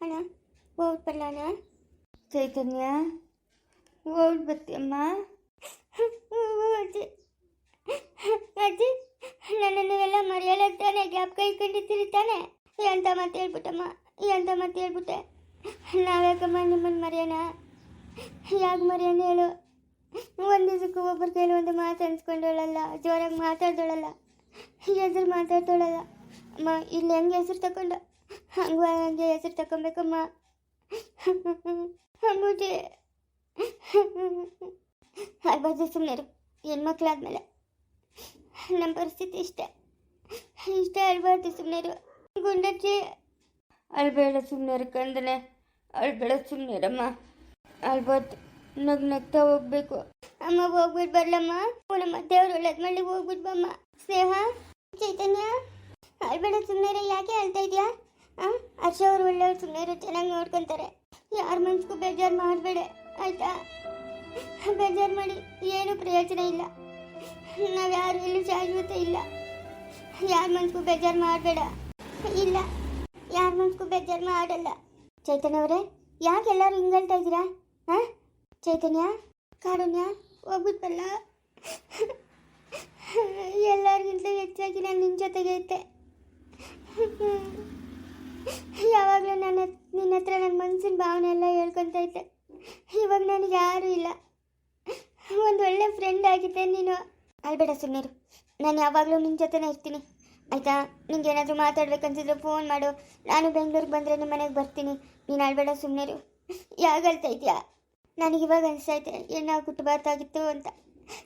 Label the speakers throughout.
Speaker 1: ಅಣ್ಣ ಹೋಗ್ಬಿಟ್ಟು ಅಣ್ಣ ಚೈತನ್ಯ? ಹೋಗಿ ಬರ್ತೀಯಮ್ಮ ಅಜ್ಜಿ ಅಜ್ಜಿ ನನ್ನನ್ನು ಎಲ್ಲ ಮರೆಯಲ್ಲ ತಾನೆ ಜ್ಞಾಪಕ ಇಟ್ಕೊಂಡಿರ್ತೀರಿ ತಾನೆ ಎಂತ ಮತ್ತೆ ಹೇಳ್ಬಿಟ್ಟಮ್ಮ ಎಂತ ಮತ್ತೆ ಹೇಳ್ಬಿಟ್ಟೆ. ನಾವ್ಯಾಕಮ್ಮ ನಿಮ್ಮನ್ನು ಮರೆಯೋಣ? ಯಾಕೆ ಮರೆಯೋಣ ಹೇಳು? ಒಂದು ದಿವಸಕ್ಕೂ ಒಬ್ಬರ ಕೈಲಿ ಒಂದು ಮಾತು ಅನ್ಸ್ಕೊಂಡೋಳಲ್ಲ ಜೋರಾಗಿ ಮಾತಾಡ್ದೋಳಲ್ಲ, ಹೆಸರು ಮಾತಾಡ್ದೋಳಲ್ಲ. ಅಮ್ಮ, ಇಲ್ಲಿ ಹೆಂಗೆ ಹೆಸರು ತಗೊಂಡು? ಹಂಗ ಹಂಗೆ ಹೆಸರು ತಗೊಬೇಕಮ್ಮ ಅಮ್ಮುಜಿ ಆಗ್ಬಾರ್ದು ಸುಮ್ಮನೆ ಹೆಣ್ಮಕ್ಳಾದ್ಮೇಲೆ. ನಮ್ಮ ಪರಿಸ್ಥಿತಿ ಇಷ್ಟ. ಇಷ್ಟ ಅಳ್ಬಾರ್ದು ಸುಮ್ಮನೆ ಗುಂಡಜ್ಜಿ. ಅಳ್ಬೇಡ ಸುಮ್ಮನೆ ಕಂದನೆ. ಅಳ್ಬೇಡ ಸುಮ್ಮನೆರಮ್ಮ ಅಳ್ಬಾರ್ದು. ನಗ್ ನಗ್ತಾ ಹೋಗ್ಬೇಕು. ಅಮ್ಮ ಹೋಗ್ಬಿಟ್ಟು ಬರ್ಲಮ್ಮ ನಮ್ಮ ದೇವ್ರು ಒಳ್ಳೇದ್ ಮಾಡಿ ಹೋಗ್ಬಿಟ್ಟು ಬಮ್ಮ ಸ್ನೇಹ, ಚೈತನ್ಯ. ಅಳ್ಬೇಡ ಸುಮ್ಮನೆ ಯಾಕೆ ಅಳ್ತಾ ಇದೆಯಾ? ಹರ್ಷ ಅವ್ರು ಒಳ್ಳೆಯವ್ರು ಸುಮ್ಮನೆ ಚೆನ್ನಾಗಿ ನೋಡ್ಕೊತಾರೆ. ಯಾರ ಮನ್ಸಿಗೂ ಬೇಜಾರು ಮಾಡಬೇಡ, ಆಯ್ತಾ? ಬೇಜಾರು ಮಾಡಿ ಏನು ಪ್ರಯೋಜನ ಇಲ್ಲ. ನಾವು ಯಾರು ಎಲ್ಲೂ ಶಾಶ್ವತ ಇಲ್ಲ. ಯಾರ ಮನ್ಸಿಗೂ ಬೇಜಾರು ಮಾಡಬೇಡ. ಇಲ್ಲ, ಯಾರ ಮನ್ಸಿಗೂ ಬೇಜಾರು ಮಾಡಲ್ಲ. ಚೈತನ್ಯ ಅವರೇ, ಯಾಕೆ ಎಲ್ಲರೂ ಹಿಂಗಳ್ತಾ ಇದ್ದೀರಾ? ಹಾಂ ಚೈತನ್ಯ, ಕಾರುಣ್ಯ ಹೋಗುತ್ತಲ್ಲ ಎಲ್ಲರಿಗಿಂತ ಹೆಚ್ಚಾಗಿ ನಾನು ನಿನ್ನ ಜೊತೆಗೆ ಇದ್ದೆ. ಯಾವಾಗಲೂ ನನ್ನ, ನಿನ್ನ ಹತ್ರ ನನ್ನ ಮನಸ್ಸಿನ ಭಾವನೆ ಎಲ್ಲ ಹೇಳ್ಕೊತಾ ಇದ್ದೆ. ಇವಾಗ ನನಗೆ ಯಾರೂ ಇಲ್ಲ. ಒಂದು ಒಳ್ಳೆ ಫ್ರೆಂಡ್ ಆಗಿದ್ದೆ ನೀನು. ಅಲ್ಬೇಡ ಸುಮ್ಮನೆ ನಾನು ಯಾವಾಗಲೂ ನಿನ್ನ ಜೊತೆನೇ ಇರ್ತೀನಿ. ಆಯಿತಾ? ನಿಂಗೆ ಏನಾದರೂ ಮಾತಾಡ್ಬೇಕನ್ಸಿದ್ರೆ ಫೋನ್ ಮಾಡು. ನಾನು ಬೆಂಗಳೂರಿಗೆ ಬಂದರೆ ನಿಮ್ಮ ಮನೆಗೆ ಬರ್ತೀನಿ. ನೀನು ಅಲ್ಬೇಡ ಸುಮ್ಮನೆ ಯಾಗಲ್ತಾ ಇದೆಯಾ? ನನಗಿವಾಗ ಅನಿಸ್ತೈತೆ ಏನೋ ಕುಟುಂಬಾತಾಗಿತ್ತು ಅಂತ.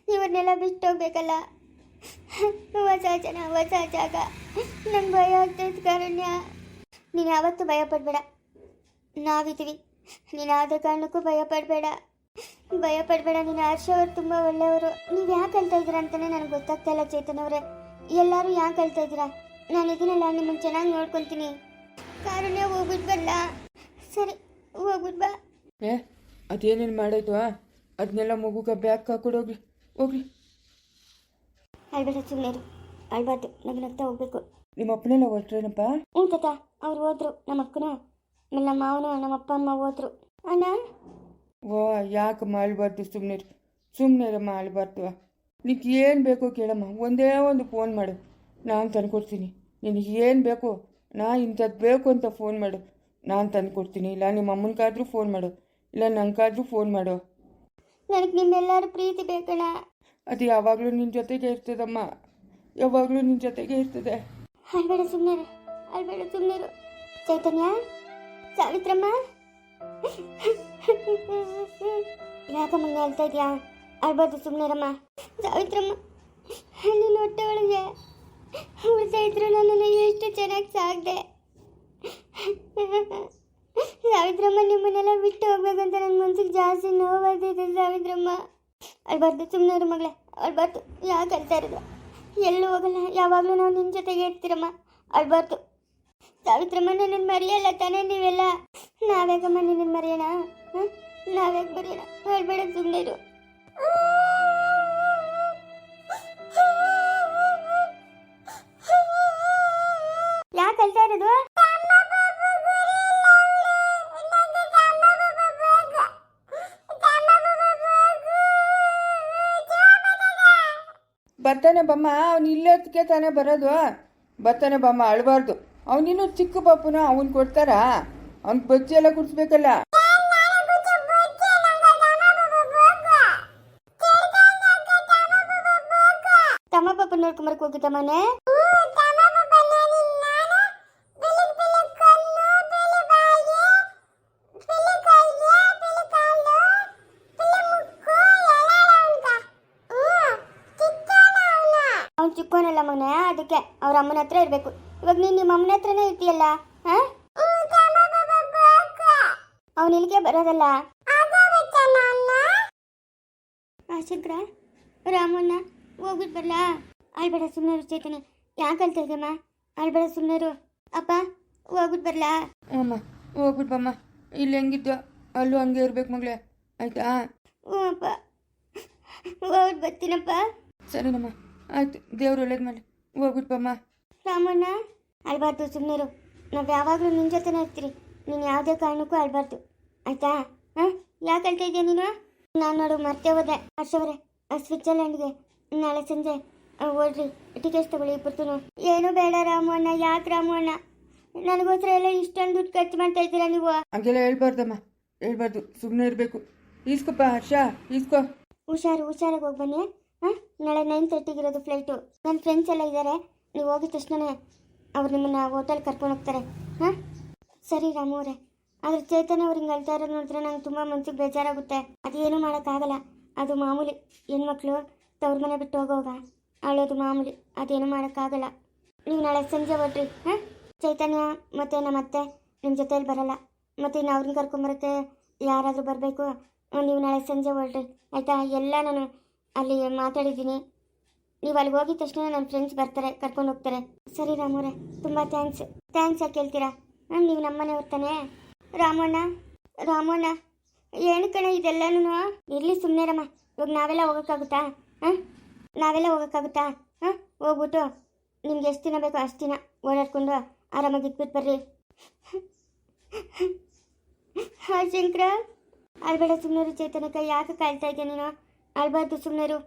Speaker 1: ಇವ್ರನ್ನೆಲ್ಲ ಬಿಟ್ಟು ಹೋಗ್ಬೇಕಲ್ಲ ಹೊಸ ಜನ, ಹೊಸ ಜಾಗ. ನಂಗೆ ಭಯ ಆಗ್ತೈತೆ ಕಾರುಣ್ಯ. ನೀನು ಯಾವತ್ತೂ ಭಯಪಡಬೇಡ. ನಾವಿದ್ದೀವಿ. ನೀನು ಆದ ಕಾರಣಕ್ಕೂ ಭಯಪಡಬೇಡ. ಪಡಬೇಡ ಭಯ ಪಡಬೇಡ ನೀನು ಹರ್ಷ ಅವರು ತುಂಬ ಒಳ್ಳೆಯವರು. ನೀವು ಯಾಕೆ ಹೇಳ್ತಾ ಇದ್ದೀರಾ ಅಂತಲೇ ನನಗೆ ಗೊತ್ತಾಗ್ತಾ ಇಲ್ಲ ಚೇತನ್ ಅವರೇ. ಎಲ್ಲರೂ ಯಾಕೆ ಹೇಳ್ತಾ ಇದ್ದೀರಾ? ನಾನು ಇದನ್ನೆಲ್ಲ ನಿಮ್ಮನ್ನು ಚೆನ್ನಾಗಿ ನೋಡ್ಕೊತೀನಿ. ಕಾರಣ ಹೋಗ್ಬಿಟ್ಟು ಬರಲ್ಲ ಸರಿ ಹೋಗ್ಬಿಟ್ಟು ಬಾ.
Speaker 2: ಏ ಅದೇನೇನು ಮಾಡಾಯ್ತು ಅದನ್ನೆಲ್ಲ ಮಗುಗೆ ಬ್ಯಾಗ್ ಹಾಕೊಡೋಗ್ರಿ ಹೋಗ್ರಿ
Speaker 1: ಅಳ್ಬೇಡ ಸುಮ್ಮನೆ ಅಳ್ಬಾರ್ದು. ನಗು ನಗ್ತಾ ಹೋಗ್ಬೇಕು.
Speaker 2: ನಿಮ್ಮ ಅಪ್ಪನೆಲ್ಲ ಹೊರಟ್ರೇನಪ್ಪ
Speaker 1: ಹ್ಞೂ ತಾತ ಅವ್ರು ಹೋದ್ರು ನಮ್ಮ ಅಕ್ಕನು? ಆಮೇಲೆ ನಮ್ಮ ಮಾವನು ನಮ್ಮ ಅಪ್ಪ ಅಮ್ಮ ಹೋದ್ರು. ಅಣ್ಣ?
Speaker 2: ಓ ಯಾಕಮ್ಮ ಅಳ್ಬಾರ್ದು ಸುಮ್ಮನೆ ಸುಮ್ಮನೆ ಇರಮ್ಮ ಅಳ್ಬಾರ್ದು ನಿಂಗೆ ಏನು ಬೇಕೋ ಕೇಳಮ್ಮ ಒಂದೇ ಒಂದು ಫೋನ್ ಮಾಡು. ನಾನು ತಂದ್ಕೊಡ್ತೀನಿ. ನಿನಗೆ ಏನು ಬೇಕು ನಾ ಇಂಥದ್ದು ಬೇಕು ಅಂತ ಫೋನ್ ಮಾಡು. ನಾನು ತಂದ್ಕೊಡ್ತೀನಿ. ಇಲ್ಲ ನಿಮ್ಮ ಅಮ್ಮನಿಗಾದ್ರೂ ಫೋನ್ ಮಾಡು. ಇಲ್ಲ ನಂಗಾದ್ರೂ ಫೋನ್ ಮಾಡು.
Speaker 1: ನನಗೆ ನಿಮ್ಮೆಲ್ಲರ ಪ್ರೀತಿ ಬೇಕಣ್ಣ.
Speaker 2: ಅದು ಯಾವಾಗಲೂ ನಿನ್ನ ಜೊತೆಗೆ ಇರ್ತದಮ್ಮ. ಯಾವಾಗಲೂ ನಿನ್ನ ಜೊತೆಗೆ ಇರ್ತದೆ.
Speaker 1: ಅಳ್ಬೇಡ ಸುಮ್ಮನೆ ಅಲ್ಬೇಡ ಸುಮ್ಮನೆ ಚೈತನ್ಯ, ಸಾವಿತ್ರಮ್ಮ. ಯಾಕಮ್ಮ ಹೇಳ್ತಾ ಇದೆಯಾ? ಅಳ್ಬಾರ್ದು ಸುಮ್ಮನೆರಮ್ಮ ಸಾವಿತ್ರಮ್ಮ, ನನ್ನ ಹೊಟ್ಟೆ ಒಳಗೆ ಉಳಿತಾ ಇದ್ರು ನನ್ನನ್ನು ಎಷ್ಟು ಚೆನ್ನಾಗಿ ಸಾಕಿದೆ. ಸಾವಿತ್ರಮ್ಮ, ನಿಮ್ಮನ್ನೆಲ್ಲ ಬಿಟ್ಟು ಹೋಗ್ಬೇಕಂತ ನನ್ನ ಮನ್ಸಿಗೆ ಜಾಸ್ತಿ ನೋವು ಬರ್ತಿದ್ದೆ ಸಾವಿತ್ರಮ್ಮ. ಅಳ್ಬಾರ್ದು ಸುಮ್ಮನೆ ಮಗಳೇ, ಅಳ್ಬಾರ್ದು. ಯಾಕೆ ಅಳ್ತಾ ಇರೋದು? ಎಲ್ಲೂ ಹೋಗಲ್ಲ? ಯಾವಾಗಲೂ ನಾವು ನಿನ್ನ ಜೊತೆಗೆ ಇರ್ತೀರಮ್ಮ. ಅಳ್ಬಾರ್ದು. ಸಾವಿತ್ರಮ್ಮ ನನ್ನ ಮರೆಯಲ್ಲ ತಾನೇ ನೀವೆಲ್ಲ? ನಾವ್ಯಾಕಮ್ಮ ನಿನ್ನ ಮರೆಯೋಣ? ಹಾಂ ನಾವ್ಯಾಕೆ ಮರೆಯೋಣ? ಹೇಳ್ಬೇಡ ಸುಮ್ಮನೆ ಇರು. ಯಾಕೆ ಅಳ್ತಾ ಇರೋದು?
Speaker 2: ಬರ್ತಾನೆ ಬಮ್ಮ, ಅವ್ನು ಇಲ್ಲೋದಕ್ಕೆ ತಾನೇ ಬರೋದು. ಬರ್ತಾನೆ ಬಮ್ಮ, ಅಳಬಾರ್ದು. ಅವನಿನ್ನೂ ಚಿಕ್ಕ ಪಾಪುನ ಅವನ್ ಕೊಡ್ತಾರಾ? ಅವ್ನಿಗೆ ಬಜ್ಜಿ ಎಲ್ಲ ಕುಡಿಸ್ಬೇಕಲ್ಲ?
Speaker 1: ತಮ್ಮ ಪಾಪ ನೋಡ್ಕೊಂಬರಕ್ಕೆ ಹೋಗಿದ್ದ ಅದಕ್ಕೆ ಅವ್ರ ಅಮ್ಮನ ಹತ್ರ ಇರಬೇಕು. ಇವಾಗ ನೀನು ನಿಮ್ಮ ಅಮ್ಮನ ಹತ್ರನೇ ಇರ್ತೀಯಲ್ಲ ಹಾಂ? ಅವನು ಇಲ್ಲಿಗೆ ಬರೋದಲ್ಲ? ಆಶಂಕರ ರಾಮಣ್ಣ ಹೋಗ್ಬಿಟ್ಟು ಬರಲಾ ಅಳ್ಬೇಡ ಸುಮ್ಮನೆ ಚೈತನ್ಯ. ಯಾಕೆ ಅಳ್ತಾ ಇದೆಯಮ್ಮ ಅಳ್ಬೇಡ ಸುಮ್ಮನೆ ಅಪ್ಪ ಹೋಗ್ಬಿಟ್ಟು ಬರಲಾ
Speaker 2: ಅಮ್ಮ ಹೋಗ್ಬಿಟ್ಟು ಬಮ್ಮ ಇಲ್ಲಿ ಹೆಂಗಿದ್ದು ಅಲ್ಲೂ ಹಂಗೆ ಇರ್ಬೇಕು ಮಗಳೇ. ಆಯ್ತಾ?
Speaker 1: ಹ್ಞೂ ಅಪ್ಪ. ಹೋಗ್ಬಿಟ್ಟು ಬರ್ತೀನಪ್ಪ.
Speaker 2: ಸರಿನಮ್ಮ. ಆಯ್ತು ದೇವ್ರು ಒಳ್ಳೇದು ಮಾಡಿ ಹೋಗ್ಬಿಟ್ಟು ಬಮ್ಮ
Speaker 1: ರಾಮಣ್ಣ ಅಳ್ಬಾರ್ದು ಸುಮ್ಮನೆ ನಾವು ಯಾವಾಗಲೂ ನಿನ್ನ ಜೊತೆನೇ ಇರ್ತೀರಿ. ನೀನು ಯಾವುದೇ ಕಾರಣಕ್ಕೂ ಅಳ್ಬಾರ್ದು. ಆಯ್ತಾ? ಹಾಂ? ಯಾಕೆ ಅಳ್ತಾ ಇದೆಯಾ ನೀನು? ನಾನು ನೋಡು ಮರ್ತೆ ಹೋದೆ. ಹರ್ಷವ್ರೆ ಸ್ವಿಟ್ಜರ್ಲ್ಯಾಂಡ್ಗೆ ನಾಳೆ ಸಂಜೆ ಓಡ್ರಿ ಟಿಕೆಟ್ಸ್ ತಗೊಳ್ಳಿ ಇಬ್ಬರು ಏನು ಬೇಡ ರಾಮು ಅಣ್ಣ ಯಾಕೆ ರಾಮು ಅಣ್ಣ ನನಗೋಸ್ಕರ ಎಲ್ಲ ಇಷ್ಟೊಂದು ದುಡ್ಡು ಖರ್ಚು ಮಾಡ್ತಾ ಇದ್ದೀರಾ ನೀವು?
Speaker 2: ಹಂಗೆಲ್ಲ ಹೇಳ್ಬಾರ್ದಮ್ಮ. ಹೇಳ್ಬಾರ್ದು ಸುಮ್ಮನೆ ಇರಬೇಕು. ಈಸ್ಕೊಪ್ಪ ಹರ್ಷ ಈಸ್ಕೊ.
Speaker 1: ಹುಷಾರು ಹುಷಾರಾಗಿ ಹೋಗಿ ಬನ್ನಿ. ಹಾಂ ನಾಳೆ ನೈನ್ ತರ್ಟಿಗಿರೋದು ಫ್ಲೈಟು ನನ್ನ ಫ್ರೆಂಡ್ಸ್ ಎಲ್ಲ ಇದ್ದಾರೆ ನೀವು ಹೋಗಿದ ತಕ್ಷಣ ಅವ್ರು ನಿಮ್ಮನ್ನು ಹೋಟೆಲ್ ಕರ್ಕೊಂಡು ಹೋಗ್ತಾರೆ. ಹಾಂ? ಸರಿ ರಾಮು ಅವರೇ. ಆದರೆ ಚೇತನ ಅವ್ರು ಹಿಂಗೆ ಅಳ್ತಾ ಇರೋದು ನೋಡಿದ್ರೆ ನಂಗೆ ತುಂಬ ಮನಸ್ಸಿಗೆ ಬೇಜಾರಾಗುತ್ತೆ. ಅದೇನು ಮಾಡೋಕ್ಕಾಗಲ್ಲ. ಅದು ಮಾಮೂಲಿ. ಹೆಣ್ಮಕ್ಳು ತವ್ರ ಮನೆ ಬಿಟ್ಟು ಹೋಗೋವಾಗ ಅಳೋದು ಮಾಮೂಲಿ. ಅದೇನು ಮಾಡೋಕ್ಕಾಗಲ್ಲ. ನೀವು ನಾಳೆ ಸಂಜೆ ಹೊಟ್ರಿ ಹಾಂ? ಚೈತನ್ಯ ಮತ್ತು ನಮ್ಮ ಅತ್ತೆ ನಿಮ್ಮ ಜೊತೆಯಲ್ಲಿ ಬರಲ್ಲ. ಮತ್ತು ಇನ್ನು ಅವ್ರನ್ನ ಕರ್ಕೊಂಬರಕ್ಕೆ ಯಾರಾದರೂ ಬರಬೇಕು? ನೀವು ನಾಳೆ ಸಂಜೆ ಹೊರಡ್ರಿ ಆಯಿತಾ? ಎಲ್ಲ ನಾನು ಅಲ್ಲಿ ಮಾತಾಡಿದ್ದೀನಿ. ನೀವು ಅಲ್ಲಿ ಹೋಗಿದ ತಕ್ಷಣ ನನ್ನ ಫ್ರೆಂಡ್ಸ್ ಬರ್ತಾರೆ, ಕರ್ಕೊಂಡು ಹೋಗ್ತಾರೆ. ಸರಿ ರಾಮವ್ರೆ, ತುಂಬ ಥ್ಯಾಂಕ್ಸ್ ಥ್ಯಾಂಕ್ಸ್ ಯಾಕೆ ಕೇಳ್ತೀರಾ? ಹಾಂ ನೀವು ನಮ್ಮನೆ ಹೋಗ್ತಾನೆ ರಾಮಣ್ಣ ರಾಮಣ್ಣ, ಏನು ಕಣ ಇದೆಲ್ಲನೂ ಇರಲಿ ಸುಮ್ಮನೆ ರಮ್ಮ ಇವಾಗ ನಾವೆಲ್ಲ ಹೋಗೋಕ್ಕಾಗುತ್ತಾ? ಹಾಂ? ನಾವೆಲ್ಲ ಹೋಗೋಕ್ಕಾಗುತ್ತಾ? ಹಾಂ? ಹೋಗ್ಬಿಟ್ಟು ನಿಮ್ಗೆ ಎಷ್ಟು ದಿನ ಬೇಕೋ ಅಷ್ಟು ದಿನ ಓಡಾಡ್ಕೊಂಡು ಆರಾಮಾಗಿ ಇಟ್ಬಿಟ್ಟು ಬರ್ರಿ. ಹಾಂ, ಶಂಕರ. ಅಲ್ಬೇಡ ಸುಮ್ಮನೆ ಚೇತನಕ್ಕ ಯಾಕೆ ಕಾಯ್ತಾ ಇದ್ದೆ ನೀನು? ಅಳ್ಬಾರ್ದು ಸುಮ್ಮನೆರು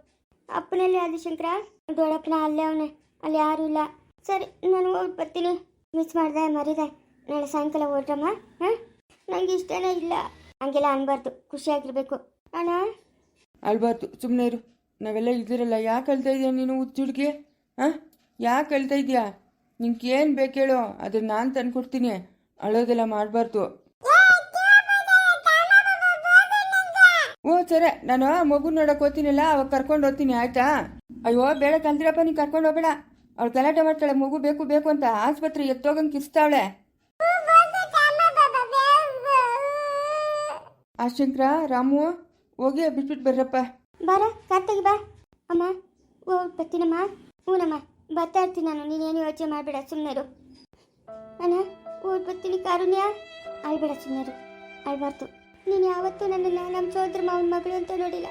Speaker 1: ಅಪ್ಪನಲ್ಲಿ ಆದಿಶಂಕರ ದೊಡ್ಡಪ್ಪನ ಅಲ್ಲೇ ಅವನೇ. ಅಲ್ಲಿ ಯಾರೂ ಇಲ್ಲ. ಸರಿ, ನಾನು ಹೋಗಿ ಬರ್ತೀನಿ. ಮಿಸ್ ಮಾಡಿದೆ, ಮರಿದೆ. ನಾಳೆ ಸಾಯಂಕಾಲ ಹೊರಟಮ್ಮ ಹಾಂ? ನನಗೆ ಇಷ್ಟನೇ ಇಲ್ಲ. ಹಂಗೆಲ್ಲ ಅನ್ಬಾರ್ದು. ಖುಷಿಯಾಗಿರ್ಬೇಕು. ಅಣ್ಣ?
Speaker 2: ಅಳ್ಬಾರ್ದು ಸುಮ್ಮನೆ ಇರು ನಾವೆಲ್ಲ ಇದ್ದೀರಲ್ಲ, ಯಾಕೆ ಅಳ್ತಾ ಇದೀಯ ನೀನು ಹುಚ್ಚುಡ್ಗಿ? ಹಾಂ? ಯಾಕೆ ಅಳ್ತಾ ಇದೀಯಾ? ನಿಂಗೆ ಏನು ಬೇಕು ಹೇಳೋ ಅದನ್ನ ನಾನು ತಂದ್ಕೊಡ್ತೀನಿ. ಅಳೋದೆಲ್ಲ ಮಾಡಬಾರ್ದು. ಓ ಸರಿ. ನಾನು ಮಗು ನೋಡಕ್ಕೆ ಓದ್ತೀನಿಲ್ಲ ಅವಾಗ ಕರ್ಕೊಂಡು ಹೋಗ್ತೀನಿ, ಆಯ್ತಾ? ಅಯ್ಯೋ, ಬೇಡ ಕಲ್ದಿರಪ್ಪ, ನೀನು ಕರ್ಕೊಂಡು ಹೋಗ್ಬೇಡ. ಅವಳು ಗಲಾಟೆ ಮಾಡ್ತಾಳೆ, ಮಗು ಬೇಕು ಬೇಕು ಅಂತ. ಆಸ್ಪತ್ರೆ ಎತ್ತೋಗಂಗೆ ಕಿಸ್ತಾವಳೆ ಆ ರಾಮು, ಹೋಗಿ ಬಿಟ್ಬಿಟ್ಟು ಬರ್ರಪ್ಪ.
Speaker 1: ಬಾರ, ಕತ್ತಿಗೆ ಬಾ. ಅಮ್ಮ, ಓ, ಬರ್ತೀನಮ್ಮ. ಹ್ಞೂನಮ್ಮ ಬರ್ತಾ ಇರ್ತೀನಿ ನಾನು. ನೀನೇನು ಯೋಚನೆ ಮಾಡಬೇಡ ಸುಮ್ಮನೆರು ಅಣ್ಣ ಓಡ್ ಬರ್ತೀನಿ ಕಾರುಣ್ಯ. ಅಳ್ಬೇಡ ಸುಮ್ಮನೆರು ಅಳ್ಬಾರ್ದು. ನೀನು ಯಾವತ್ತೂ ನನ್ನನ್ನು ನಮ್ಮ ಸೋದರ ಮಾವನ ಮಗಳು ಅಂತ ನೋಡಿಲ್ಲ.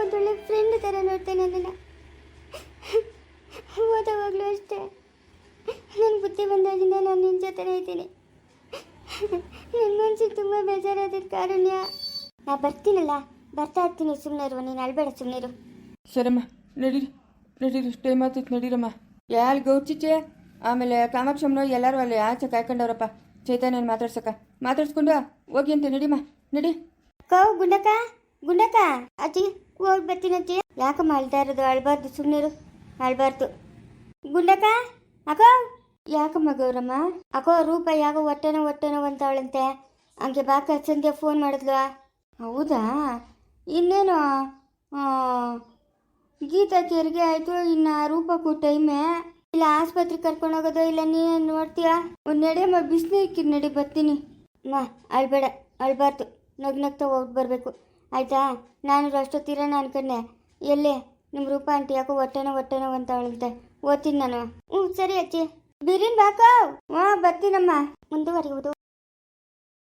Speaker 1: ಒಂದೊಳ್ಳೆ ಫ್ರೆಂಡ್ ಥರ ನೋಡ್ತೆ ನನ್ನನ್ನು. ಓದೋವಾಗಲೂ ಅಷ್ಟೇ. ನನ್ನ ಬುದ್ಧಿ ಬಂದಾಗಿಂದ ನಾನು ನಿನ್ನ ಜೊತೆನೇ ಇದ್ದೀನಿ. ನನ್ನ ಮನ್ಸಿಗೆ ತುಂಬ ಬೇಜಾರಾದ ಕಾರುಣ್ಯ. ನಾ ಬರ್ತೀನಲ್ಲ, ಬರ್ತಾ ಇರ್ತೀನಿ. ಸುಮ್ಮನೆ ಇರುವ ನೀನು ಅಳ್ಬೇಡ ಸುಮ್ಮನೆ ಇರು.
Speaker 2: ಸರಮ್ಮ ನಡೀರಿ. ನಡೀರಿ, ಟೈಮ್ ಆಗ್ತೈತೆ ನಡೀರಮ್ಮ. ಯಾಲ್ ಗೌಚಿಚೆ ಆಮೇಲೆ ಕಾಮಾಕ್ಷಮ್ಮನ ಎಲ್ಲರೂ ಅಲ್ಲಿ ಆಚೆ ಕಾಯ್ಕೊಂಡವ್ರಪ್ಪ. ಚೈತನ್ಯನ ಮಾತಾಡ್ಸಕ್ಕ ಮಾತಾಡ್ಸ್ಕೊಂಡು ಹೋಗಿ ಅಂತ ನಡಿಮ್ಮ ನಡಿ.
Speaker 1: ಕೋ ಗುಂಡಕ್ಕ. ಗುಂಡಕ ಅಜ್ಜಿ ಹೋಗಿ ಬರ್ತೀನಿ ಅಜ್ಜಿ. ಯಾಕಮ್ಮ ಅಳ್ತಾ ಇರೋದು? ಅಳ್ಬಾರ್ದು ಸುಮ್ಮನಿರು ಅಳ್ಬಾರ್ದು. ಗುಂಡಕ್ಕ. ಅಕೋ. ಯಾಕಮ್ಮ ಗೌರಮ್ಮ ಅಕೋ ರೂಪ ಯಾಕೋ ಹೊಟ್ಟೆನೋ ಹೊಟ್ಟೆನೋ ಅಂತ ಅವಳಂತೆ ಹಂಗೆ ಬಾಕ ಸಂಧ್ಯಾ ಫೋನ್ ಮಾಡಿದ್ಲು. ಹೌದಾ? ಇನ್ನೇನು? ಗೀತಾ ತೆರಿಗೆ ಆಯಿತು ಇನ್ನು ರೂಪಕ್ಕೂ ಟೈಮೇ ಇಲ್ಲ, ಆಸ್ಪತ್ರೆಗೆ ಕರ್ಕೊಂಡು ಹೋಗೋದು ಇಲ್ಲ ನೀನು ನೋಡ್ತೀಯಾ? ಒಂದು ನಡೆಯಮ್ಮ ಬಿಸಿಲು ಇಕ್ಕಿದ್ ನಡಿ ಬರ್ತೀನಿ. ಮಾ ಅಳ್ಬೇಡ ಅಳ್ಬಾರ್ದು ನಗ್ ನಗ್ತಾ ಹೋಗಿ ಬರಬೇಕು. ಆಯ್ತಾ? ನಾನು ಅಷ್ಟೊತ್ತಿರೋಣ ಅನ್ಕೊಂಡೆ ಎಲ್ಲಿ? ನಿಮ್ಮ ರೂಪ ಆಂಟಿ ಯಾಕೋ ಹೊಟ್ಟೆನೋ ಹೊಟ್ಟೆನೋ ಅಂತ ಅವಳಂತೆ ಓದ್ತೀನಿ ನಾನು. ಹ್ಞೂ ಸರಿ ಅಜ್ಜಿ. ಬಿರಿನ್ ಬಾಕೋ ಹಾಂ ಬರ್ತೀನಮ್ಮ. ಮುಂದುವರಿಯುವುದು.